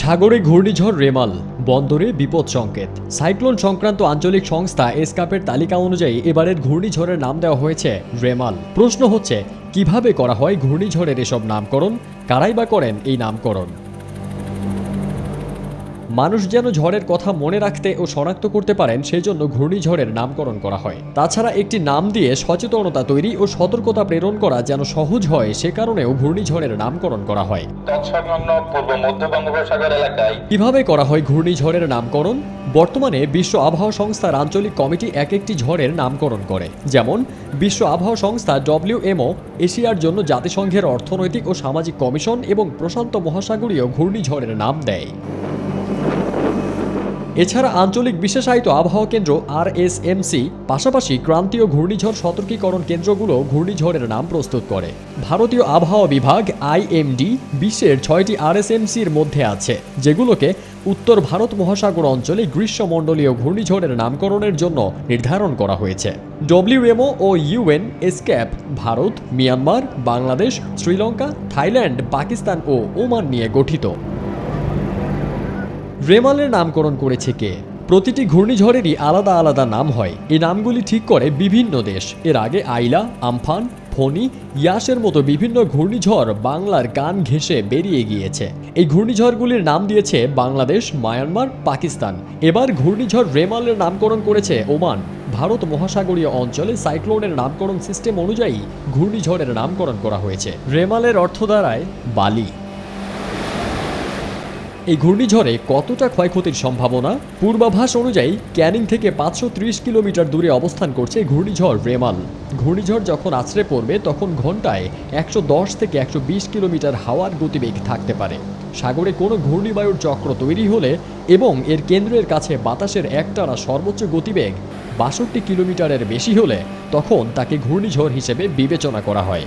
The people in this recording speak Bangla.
সাগরে ঘূর্ণিঝড় রেমাল, বন্দরে বিপদ সংকেত। সাইক্লোন সংক্রান্ত আঞ্চলিক সংস্থা এসকাপের তালিকা অনুযায়ী এবারের ঘূর্ণিঝড়ের নাম দেওয়া হয়েছে রেমাল। প্রশ্ন হচ্ছে, কীভাবে করা হয় ঘূর্ণিঝড়ের এসব নামকরণ? কারাই বা করেন এই নামকরণ? মানুষ যেন ঝড়ের কথা মনে রাখতে ও শনাক্ত করতে পারেন সেই জন্য ঘূর্ণিঝড়ের নামকরণ করা হয়। তাছাড়া একটি নাম দিয়ে সচেতনতা তৈরি ও সতর্কতা প্রেরণ করা যেন সহজ হয় সে কারণেও ঘূর্ণিঝড়ের নামকরণ করা হয়। তৎসংলগ্ন পূর্ব মধ্য বঙ্গোপসাগর এলাকায় কীভাবে করা হয় ঘূর্ণিঝড়ের নামকরণ? বর্তমানে বিশ্ব আবহাওয়া সংস্থার আঞ্চলিক কমিটি এক একটি ঝড়ের নামকরণ করে। যেমন বিশ্ব আবহাওয়া সংস্থা ডব্লিউএমও এশিয়ার জন্য জাতিসংঘের অর্থনৈতিক ও সামাজিক কমিশন এবং প্রশান্ত মহাসাগরীয় ঘূর্ণিঝড়ের নাম দেয়। এছাড়া আঞ্চলিক বিশেষায়িত আবহাওয়া কেন্দ্র আর এস পাশাপাশি ক্রান্তীয় ঘূর্ণিঝড় সতর্কীকরণ কেন্দ্রগুলো ঘূর্ণিঝড়ের নাম প্রস্তুত করে। ভারতীয় আবহাওয়া বিভাগ আইএমডি বিশ্বের ছয়টি আর আরএসএমসির মধ্যে আছে, যেগুলোকে উত্তর ভারত মহাসাগর অঞ্চলে গ্রীষ্মমণ্ডলীয় ঘূর্ণিঝড়ের নামকরণের জন্য নির্ধারণ করা হয়েছে। ডব্লিউএমও ও UN ESCAP Bharat, Myanmar, Bangladesh, Sri Lanka, Thailand, Pakistan ও ওমান নিয়ে গঠিত। রেমালের নামকরণ করেছে কে? প্রতিটি ঘূর্ণিঝড়েরই আলাদা আলাদা নাম হয়। এই নামগুলি ঠিক করে বিভিন্ন দেশ। এর আগে আইলা, আমফান ফণি ইয়াসের মতো বিভিন্ন ঘূর্ণিঝড় বাংলার কান ঘেঁষে বেরিয়ে গিয়েছে। এই ঘূর্ণিঝড়গুলির নাম দিয়েছে বাংলাদেশ, মায়ানমার, পাকিস্তান। এবার ঘূর্ণিঝড় রেমালের নামকরণ করেছে ওমান। ভারত মহাসাগরীয় অঞ্চলে সাইক্লোনের নামকরণ সিস্টেম অনুযায়ী ঘূর্ণিঝড়ের নামকরণ করা হয়েছে। রেমালের অর্থ দ্বারায় বালি। এই ঘূর্ণিঝড়ে কতটা ক্ষয়ক্ষতির সম্ভাবনা? পূর্বাভাস অনুযায়ী ক্যানিং থেকে পাঁচশো ত্রিশ কিলোমিটার দূরে অবস্থান করছে ঘূর্ণিঝড় রেমাল। ঘূর্ণিঝড় যখন আছড়ে পড়বে, তখন ঘন্টায় একশো দশ থেকে একশো বিশ কিলোমিটার হাওয়ার গতিবেগ থাকতে পারে। সাগরে কোনো ঘূর্ণিবায়ুর চক্র তৈরি হলে এবং এর কেন্দ্রের কাছে বাতাসের একটানা সর্বোচ্চ গতিবেগ বাষট্টি কিলোমিটারের বেশি হলে, তখন তাকে ঘূর্ণিঝড় হিসেবে বিবেচনা করা হয়।